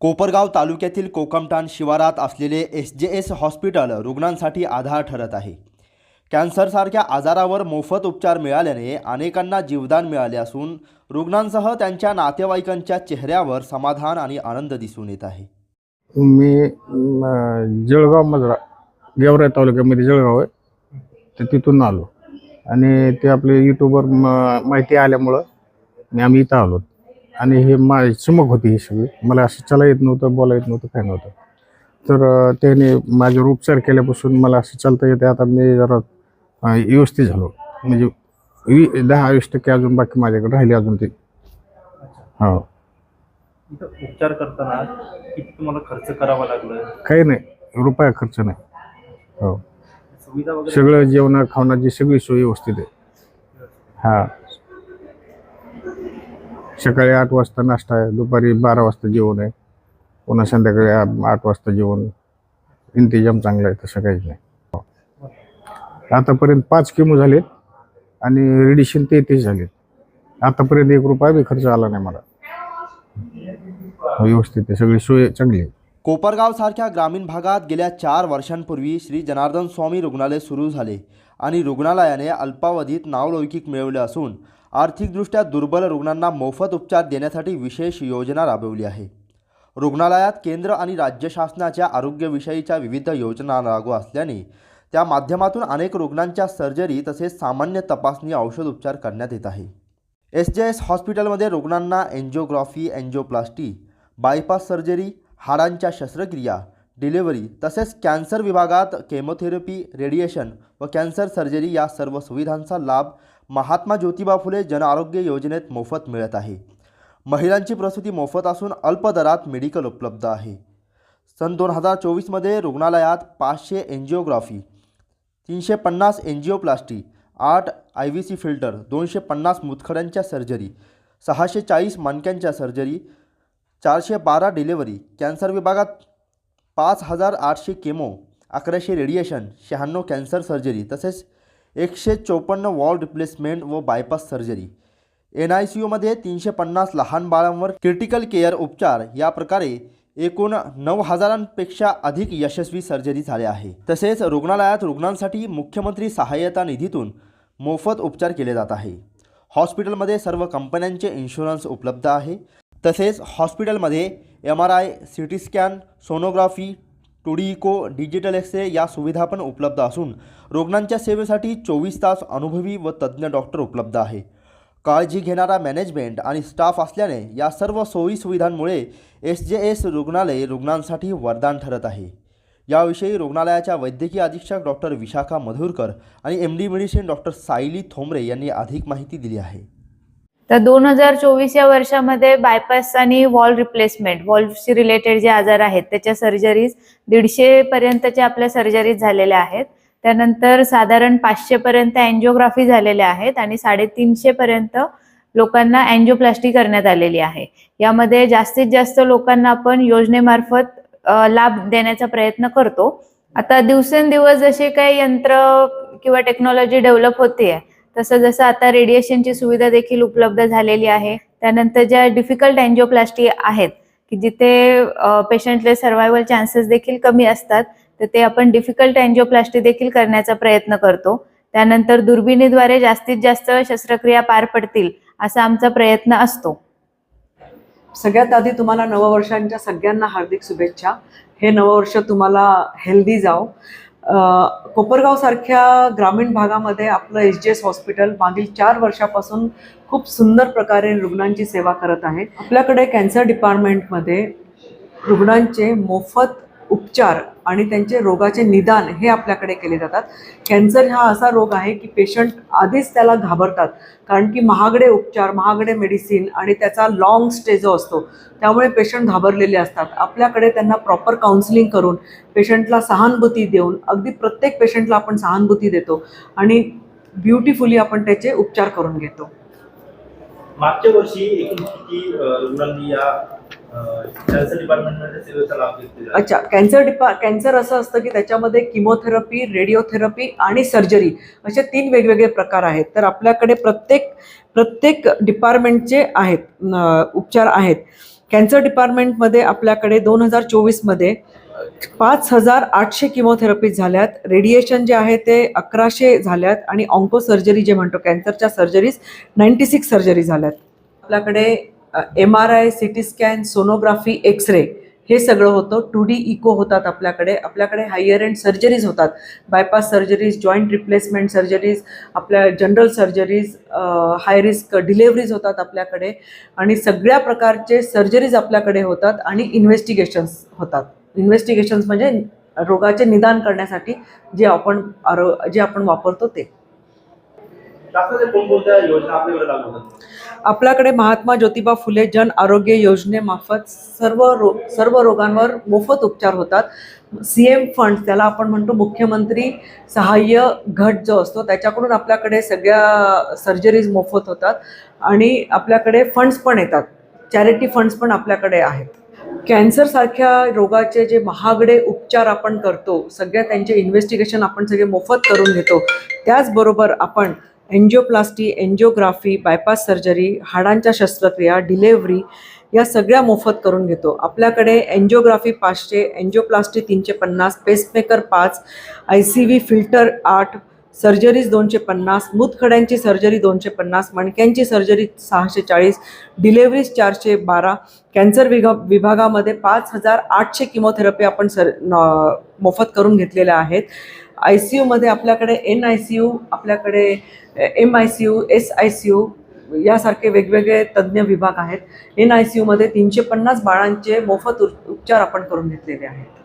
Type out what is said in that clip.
कोपरगाव तालुक्यातील कोकमठाण शिवारात असलेले एस जे एस हॉस्पिटल रुग्णांसाठी आधार ठरत आहे. कॅन्सरसारख्या आजारावर मोफत उपचार मिळाल्याने अनेकांना जीवदान मिळाले असून रुग्णांसह त्यांच्या नातेवाईकांच्या चेहऱ्यावर समाधान आणि आनंद दिसून येत आहे. मी जळगाव मजरा गेवराई तालुक्यामध्ये जळगाव आहे. तर तिथून आलो. आणि ते आपले यूट्यूबवर म- माहिती आल्यामुळं मी आम्ही इथं आलो. आणि हे मा चमक होती ही सगळी. मला असं चला येत नव्हतं बोला येत नव्हतं काय नव्हतं. तर त्याने माझ्यावर उपचार केल्यापासून मला असं चालता येते आता मी जरा व्यवस्थित झालो. म्हणजे वी दहा वीस टक्के अजून बाकी माझ्याकडे राहिले अजून ते. हो. उपचार करताना किती तुम्हाला खर्च करावा लागला काही नाही. रुपया खर्च नाही. हो. सुविधा वगैरे सगळं जेवणा खावण्याची सगळी सोय व्यवस्थित आहे. हा. सकाळी आठ वाजता नाश्ता आहे दुपारी बारा वाजता जेवण आहे पुन्हा संध्याकाळी आ- आठ वाजता जेवण. इंतजाम चांगला आहे तसं काहीच नाही. हो. आतापर्यंत पाच किमो झालेत आणि रेडिशन तेहतीस झालेत. आतापर्यंत एक रुपया बी खर्च आला नाही मला. व्यवस्थित आहे सगळी सोय चांगली आहे. कोपरगावसारख्या ग्रामीण भागात गेल्या चार वर्षांपूर्वी श्री जनार्दन स्वामी रुग्णालय सुरू झाले आणि रुग्णालयाने अल्पावधीत नावलौकिक मिळवले असून आर्थिकदृष्ट्या दुर्बल रुग्णांना मोफत उपचार देण्यासाठी विशेष योजना राबवली आहे. रुग्णालयात केंद्र आणि राज्य शासनाच्या आरोग्यविषयीच्या विविध योजना लागू असल्याने त्या माध्यमातून अनेक रुग्णांच्या सर्जरी तसेच सामान्य तपासणी औषध उपचार करण्यात येत आहे. एस जे एस हॉस्पिटलमध्ये रुग्णांना एन्जिओग्राफी एन्जिओप्लास्टी बायपास सर्जरी हाडांच्या शस्त्रक्रिया डिलिव्हरी तसेच कॅन्सर विभागात केमोथेरपी रेडिएशन व कॅन्सर सर्जरी या सर्व सुविधांचा लाभ महात्मा ज्योतिबा फुले जनआरोग्य योजनेत मोफत मिळत आहे. महिलांची प्रसूती मोफत असून अल्प दरात मेडिकल उपलब्ध आहे. सन दोन हजार चोवीसमध्ये रुग्णालयात पाचशे एन्जिओग्राफी तीनशे पन्नास एन्जिओप्लास्टी आठ आय व्ही सी फिल्टर दोनशे पन्नास मुतखड्यांच्या सर्जरी सहाशे चाळीस मणक्यांच्या सर्जरी चारशे बारा डिलेवरी कॅन्सर विभागात पाच हजार आठशे केमो अकराशे रेडिएशन शहाण्णव कॅन्सर सर्जरी तसेच एकशे चोपन्न वॉल रिप्लेसमेंट व bypass surgery N I C यूमध्ये तीनशे पन्नास लहान बाळांवर क्रिटिकल केअर उपचार या प्रकारे एकूण नऊ हजारांपेक्षा अधिक यशस्वी सर्जरी झाल्या आहे. तसेच रुग्णालयात रुग्णांसाठी मुख्यमंत्री सहाय्यता निधीतून मोफत उपचार केले जात आहे. हॉस्पिटलमध्ये सर्व कंपन्यांचे इन्शुरन्स उपलब्ध आहे. तसेच हॉस्पिटलमध्ये M R I C T scan sonography two D echo digital X-ray या सुविधा पण उपलब्ध असून रुग्णांच्या सेवेसाठी चोवीस तास अनुभवी व तज्ज्ञ डॉक्टर उपलब्ध आहे. काळजी घेणारा मॅनेजमेंट आणि स्टाफ असल्याने या सर्व सोयी सुविधांमुळे एस जे एस रुग्णालय रुग्णांसाठी वरदान ठरत आहे. याविषयी रुग्णालयाच्या वैद्यकीय अधीक्षक डॉक्टर विशाखा मधुरकर आणि M D medicine doctor Sayali Thombare यांनी अधिक माहिती दिली आहे. तर दोन हजार चोवीस या वर्षामध्ये बायपास आणि वॉल रिप्लेसमेंट वॉल्वशी रिलेटेड जे आजार आहेत त्याच्या सर्जरीज दीडशे पर्यंतच्या आपल्या सर्जरीज झालेल्या आहेत. त्यानंतर साधारण पाचशे पर्यंत अँजिओग्राफी झालेल्या आहेत आणि साडेतीनशे पर्यंत लोकांना अँजिओप्लास्टी करण्यात आलेली आहे. यामध्ये जास्तीत जास्त लोकांना आपण योजनेमार्फत लाभ देण्याचा प्रयत्न करतो. आता दिवसेंदिवस जसे काही यंत्र किंवा टेक्नॉलॉजी डेव्हलप होते तसं जसं आता रेडिएशनची सुविधा देखील उपलब्ध झालेली आहे त्यानंतर ज्या डिफिकल्ट अँजिओप्लास्टी आहेत की जिथे पेशंटले सर्व्हायवल चान्सेस देखील कमी असतात तर ते आपण डिफिकल्ट अँजिओप्लास्टी देखील करण्याचा प्रयत्न करतो. त्यानंतर दुर्बिणीद्वारे जास्तीत जास्त शस्त्रक्रिया पार पडतील असा आमचा प्रयत्न असतो. सगळ्यात आधी तुम्हाला नववर्षांच्या सगळ्यांना हार्दिक शुभेच्छा. हे नववर्ष तुम्हाला हेल्दी जाओ. कोपरगावसारख्या ग्रामीण भागामध्ये आपलं एस जी एस हॉस्पिटल मागील चार वर्षापासून खूप सुंदर प्रकारे रुग्णांची सेवा करत आहे. आपल्याकडे कॅन्सर डिपार्टमेंटमध्ये रुग्णांचे मोफत उपचार आणि त्यांचे रोगाचे निदान हे आपल्याकडे केले जातात. कॅन्सर हा असा रोग आहे की पेशंट आधीच त्याला घाबरतात. कारण की महागडे उपचार महागडे मेडिसिन आणि त्याचा लाँग स्टे जो असतो त्यामुळे पेशंट घाबरलेले असतात. आपल्याकडे त्यांना प्रॉपर काउन्सिलिंग करून पेशंटला सहानुभूती देऊन अगदी प्रत्येक पेशंटला आपण सहानुभूती देतो आणि ब्युटिफुली आपण त्याचे उपचार करून घेतो. मागच्या वर्षी एकूण किती रुग्णांनी या कॅन्सर डिपार्टमेंटमध्ये अच्छा कॅन्सर डिपा कॅन्सर असं असतं की त्याच्यामध्ये किमोथेरपी रेडिओथेरपी आणि सर्जरी असे तीन वेगवेगळे प्रकार आहेत. तर आपल्याकडे प्रत्येक प्रत्येक डिपार्टमेंटचे आहेत उपचार आहेत. कॅन्सर डिपार्टमेंटमध्ये आपल्याकडे दोन हजार चोवीसमध्ये पाच हजार आठशे किमोथेरपीज झाल्यात. रेडिएशन जे आहे ते अकराशे झाल्यात आणि ऑन्को सर्जरी जे म्हणतो कॅन्सरच्या सर्जरीज नाईन्टी सिक्स सर्जरी झाल्यात. आपल्याकडे M R I C T scan sonography X-ray हे सगळं होतं. टू डी इको होतात आपल्याकडे. आपल्याकडे हायर एंड सर्जरीज होतात. Bypass surgeries joint replacement surgeries आपल्या general surgeries high risk deliveries होतात आपल्याकडे. आणि सगळ्या प्रकारचे सर्जरीज आपल्याकडे होतात आणि इन्व्हेस्टिगेशन्स होतात. इन्व्हेस्टिगेशन्स म्हणजे रोगाचे निदान करण्यासाठी जे आपण आरो जे आपण वापरतो ते. आपल्याकडे महात्मा ज्योतिबा फुले जन आरोग्य योजनेमार्फत सर्व रो सर्व रोगांवर मोफत उपचार होतात. सी एम फंड त्याला आपण म्हणतो मुख्यमंत्री सहाय्य घट जो असतो त्याच्याकडून आपल्याकडे सगळ्या सर्जरीज मोफत होतात. आणि आपल्याकडे फंड्स पण येतात. चॅरिटी फंड्स पण आपल्याकडे आहेत. कॅन्सरसारख्या रोगाचे जे महागडे उपचार आपण करतो सगळ्या त्यांचे इन्व्हेस्टिगेशन आपण सगळे मोफत करून घेतो त्याचबरोबर आपण एन्जिओप्लास्टी एन्जिओग्राफी बायपास सर्जरी हाडांच्या शस्त्रक्रिया डिलेव्हरी या सगळ्या मोफत करून घेतो. आपल्याकडे एन्जिओग्राफी पाचशे एन्जिओप्लास्टी तीनशे पन्नास पेसमेकर पाच आय सी व्ही फिल्टर आठ सर्जरीज दोनशे पन्नास मूतखड्यांची सर्जरी दोनशे पन्नास मणक्यांची सर्जरी सहाशे चाळीस डिलेवरीज चारशे बारा कॅन्सर विभा विभागामध्ये पाच हजार आठशे किमोथेरपी आपण सर मोफत करून घेतलेल्या आहेत. आय सी यूमध्ये आपल्याकडे एन आय सी यू आपल्याकडे M I C U S I C U यासारखे वेगवेगळे तज्ज्ञ विभाग आहेत. एन आय सी यूमध्ये तीनशे पन्नास बाळांचे मोफत उपचार आपण करून घेतलेले आहेत.